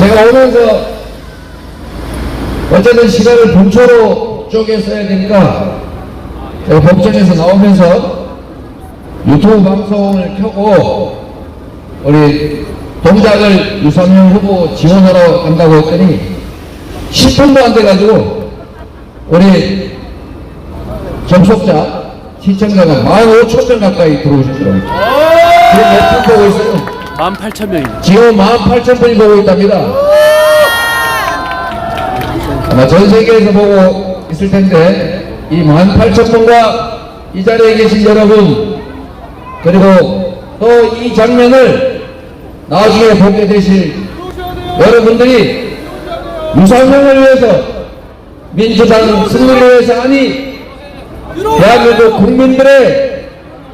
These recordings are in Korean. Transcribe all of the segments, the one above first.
제가 오면서 어쨌든 시간을 분초로 쪼개서야 되니까 제가 법정에서 나오면서 유튜브 방송을 켜고 우리 동작을 유상현 후보 지원하러 간다고 했더니 10분도 안 돼가지고 우리 접속자 시청자가 15,000명 가까이 들어오셨더라고요. 몇분 보고 있어요? 18,000명입니다. 지금 18,000분이 보고 있답니다. 아마 전 세계에서 보고 있을 텐데 이 18,000분과 이 자리에 계신 여러분 그리고 또 이 장면을 나중에 보게 되실 여러분들이 유상명을 위해서 민주당 승리를 위해서 아니 대한민국 국민들의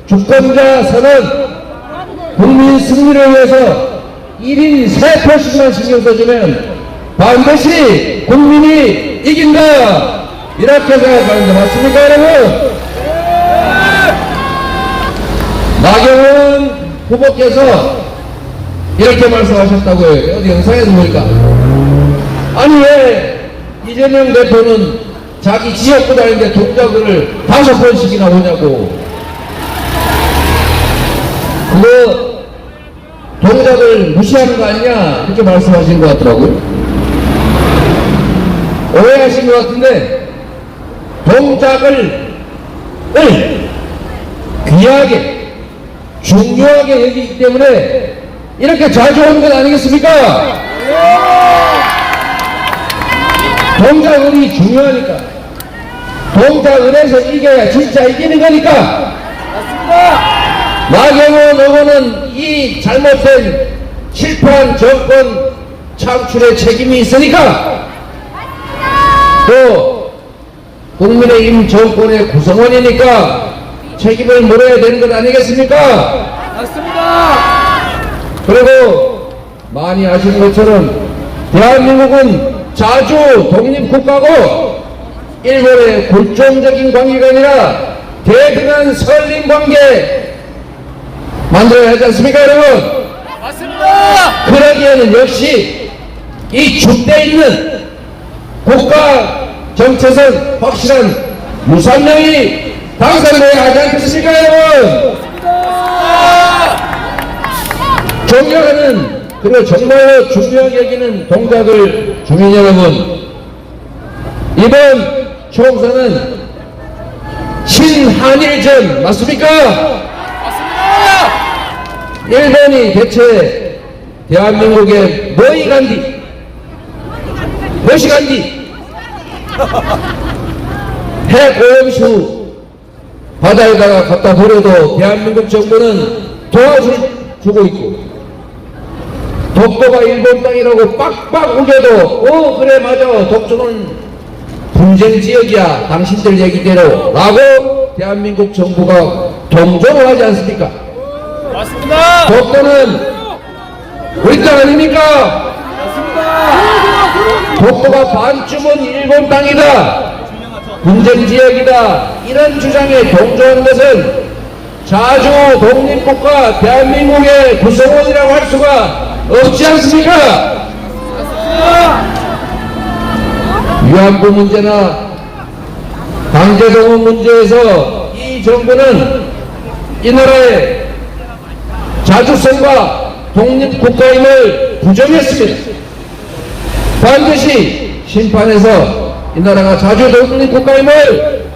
주권자 선언 승리를 위해서 1인 3표씩만 신경 써주면 반드시 국민이 이긴다. 이렇게 생각하는데 맞습니까 여러분? 나경원 후보께서 이렇게 말씀하셨다고요. 어디 영상에서 보니까. 아니 왜 이재명 대표는 자기 지역구 다니는데 동작을 다섯 번씩이나 오냐고. 그거 동작을 무시하는 거 아니냐 이렇게 말씀하신 것 같더라고요. 오해하신 것 같은데 동작을 을 귀하게 중요하게 여기기 때문에 이렇게 자주 오는 것 아니겠습니까? 동작을이 중요하니까. 동작을 해서 이겨야 진짜 이기는 거니까 나경원 의원은 이 잘못된 실패한 정권 창출에 책임이 있으니까 또 국민의힘 정권의 구성원이니까 책임을 물어야 되는 것 아니겠습니까? 그리고 많이 아시는 것처럼 대한민국은 자주 독립국가고 일본의 굴종적인 관계가 아니라 대등한 설린 관계 만들어야 하지 않습니까 여러분? 맞습니다. 그러기에는 역시 이 줏대 있는 국가 정체성 확실한 무산명이 당선돼야 하지 않겠습니까 여러분? 존경하는 그리고 정말로 중요하게 여기는 동작을 주민 여러분 이번 총선은 신한일전 맞습니까? 일본이 대체 대한민국에 뭐이 간디? 무엇이 간디? 핵오염수 바다에다가 갖다 버려도 대한민국 정부는 도와주고 있고 독도가 일본 땅이라고 빡빡 우겨도 어 그래 맞아 독도는 분쟁 지역이야 당신들 얘기대로 라고 대한민국 정부가 동정을 하지 않습니까 맞습니다. 독도는 우리 땅 아닙니까? 독도가 반쯤은 일본 땅이다. 분쟁 지역이다. 이런 주장에 동조하는 것은 자주 독립국가 대한민국의 구성원이라고 할 수가 없지 않습니까? 위안부 문제나 강제동원 문제에서 이 정부는 이 나라의 자주성과 독립국가임을 부정했습니다. 반드시 심판에서 이 나라가 자주 독립국가임을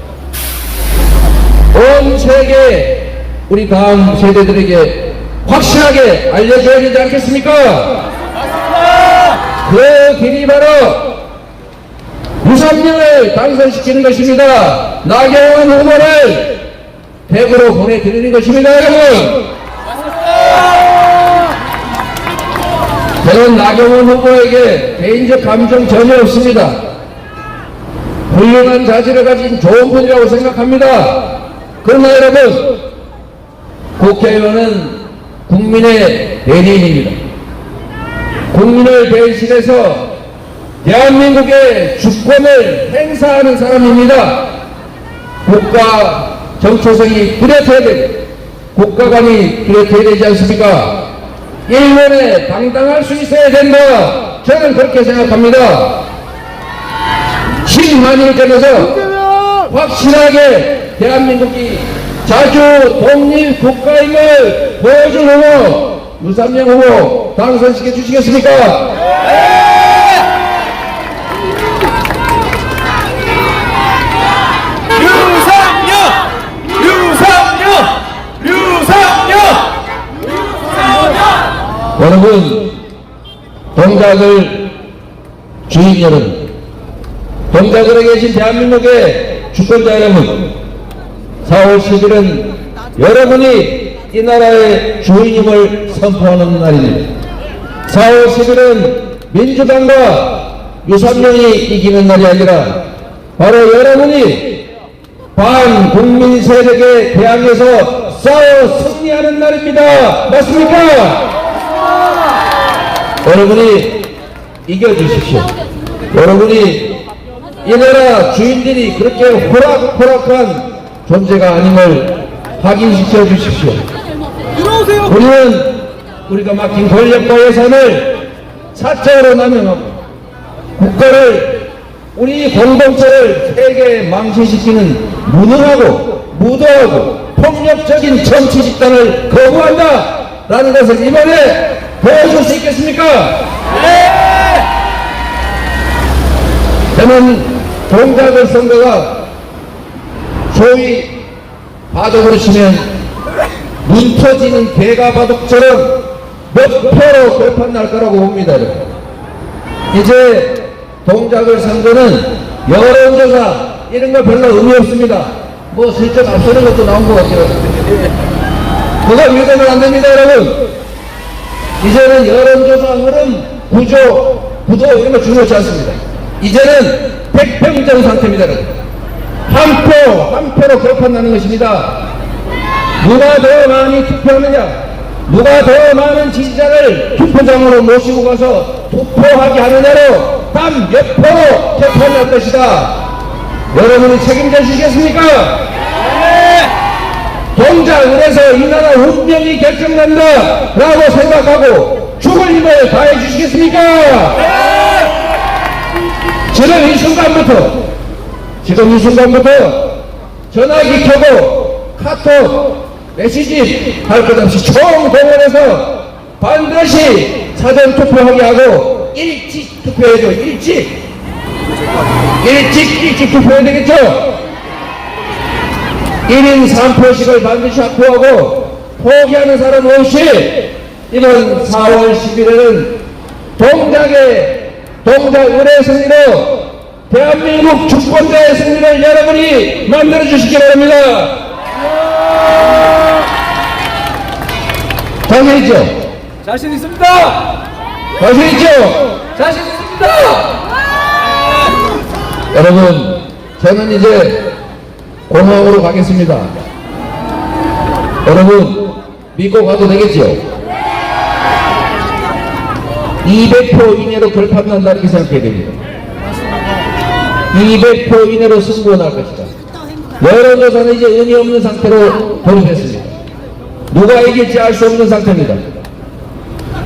온 세계 우리 다음 세대들에게 확실하게 알려줘야 되지 않겠습니까? 그 길이 바로 유산명을 당선시키는 것입니다. 나경원 후보를 대구로 보내드리는 것입니다, 여러분. 저는 나경원 후보에게 개인적 감정 전혀 없습니다. 훌륭한 자질을 가진 좋은 분이라고 생각합니다. 그러나 여러분, 국회의원은 국민의 대리인입니다. 국민을 대신해서 대한민국의 주권을 행사하는 사람입니다. 국가 정체성이 뚜렷해야 되고 국가관이 뚜렷해야 되지 않습니까? 일본에 당당할 수 있어야 된다. 저는 그렇게 생각합니다. 10만일 전에서 확실하게 대한민국이 자주 독립 국가임을 보여준 후보 유삼영 후보 당선시켜 주시겠습니까? 유상혁! 유상혁! 유상혁! 여러분 동작을 주인 여러분 동작으로 계신 대한민국의 주권자 여러분 4월 10일은 여러분이 이 나라의 주인임을 선포하는 날입니다 4월 10일은 민주당과 유삼룡이 이기는 날이 아니라 바로 여러분이 반국민 세력에 대항해서 싸워 승리하는 날입니다 맞습니까? 여러분이 이겨주십시오. 여러분이 이 나라 주인들이 그렇게 호락호락한 존재가 아님을 확인시켜 주십시오. 우리는 우리가 맡긴 권력과 예산을 사적으로 남용하고 국가를 우리 공동체를 세계에 망신시키는 무능하고 무도하고 폭력적인 정치 집단을 거부한다 라는 것을 이번에 보여줄 수 있겠습니까? 저는 동작을 선거가 소위 바둑으로 치면 눈 터지는 개가 바둑처럼 몇 표로 결판 날 거라고 봅니다. 여러분. 이제 동작을 선거는 여론조사 이런 거 별로 의미 없습니다. 뭐 슬쩍 앞서는 것도 나온 것 같아요. 그거 믿으면 안 됩니다, 여러분. 이제는 여론조사 흐름, 구조, 구도 이런 거 중요하지 않습니다. 이제는 백평정 상태입니다. 한 표, 한 표로 결판 나는 것입니다. 누가 더 많이 투표하느냐, 누가 더 많은 지지자를 투표장으로 모시고 가서 투표하게 하느냐로 단몇 표로 결판날 것이다. 여러분이 책임져 주시겠습니까? 동작을 해서 이 나라 운명이 결정난다 라고 생각하고 죽을 힘을 다해 주시겠습니까? 지금 이 순간부터 지금 이 순간부터 전화기 켜고 카톡 메시지 할 것 없이 총동원해서 반드시 사전 투표하게 하고 일찍 투표해줘 일찍 일찍 일찍 투표해야 되겠죠? 1인 3표씩을 반드시 확보하고 포기하는 사람 없이 이번 4월 11일은 동작의 동작 의뢰 승리로 대한민국 주권자의 승리를 여러분이 만들어 주시기 바랍니다. 자신 있죠? 자신 있습니다! 자신 있죠? 자신 있습니다! 여러분, 저는 이제 공항으로 가겠습니다. 여러분, 믿고 가도 되겠죠? 200표 이내로 결판 난다 이렇게 생각해야 됩니다. 200표 이내로 승부가 날 것이다. 여론조사는 이제 의미 없는 상태로 돌입했습니다. 누가 이길지 알 수 없는 상태입니다.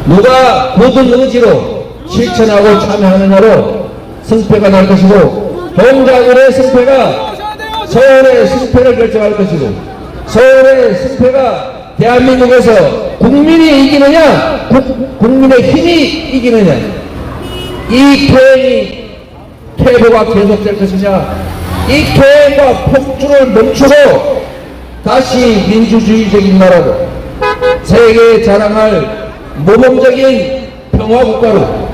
누가 굳은 의지로 실천하고 참여하느냐로 승패가 날 것이고 동작을의 승패가 서울의 승패를 결정할 것이고 서울의 승패가 대한민국에서 국민이 이기느냐 국, 국민의 힘이 이기느냐 이 표현이 퇴보가 계속될 것이냐 이 퇴보가 폭주를 멈추고 다시 민주주의적인 나라로 세계에 자랑할 모범적인 평화국가로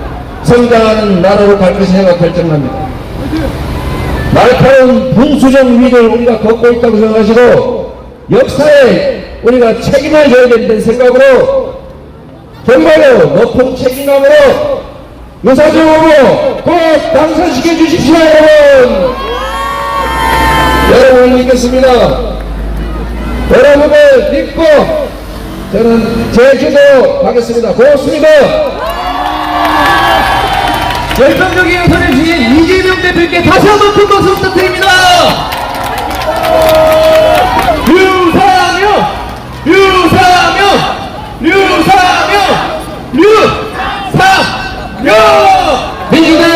성장하는 나라로 갈 것이냐가 결정납니다. 날카로운 분수적 위기를 우리가 걷고 있다고 생각하시고 역사에 우리가 책임을 져야 된다는 생각으로 정말로 높은 책임감으로 후보 꼭 당선시켜 주십시오 여러분. 여러분을 믿겠습니다. 여러분을 믿고 저는 제주도 가겠습니다. 고맙습니다 열정적인 선을 주신 이재명 대표께 다시 한번 큰 박수 부탁드립니다. 류상현, 류상현, 류상현, 류상현, 민주당.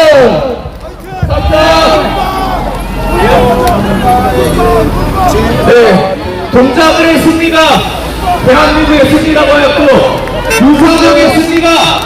네, 동작을 승리가 대한민국의 승리라고 하였고 유사적인 승리가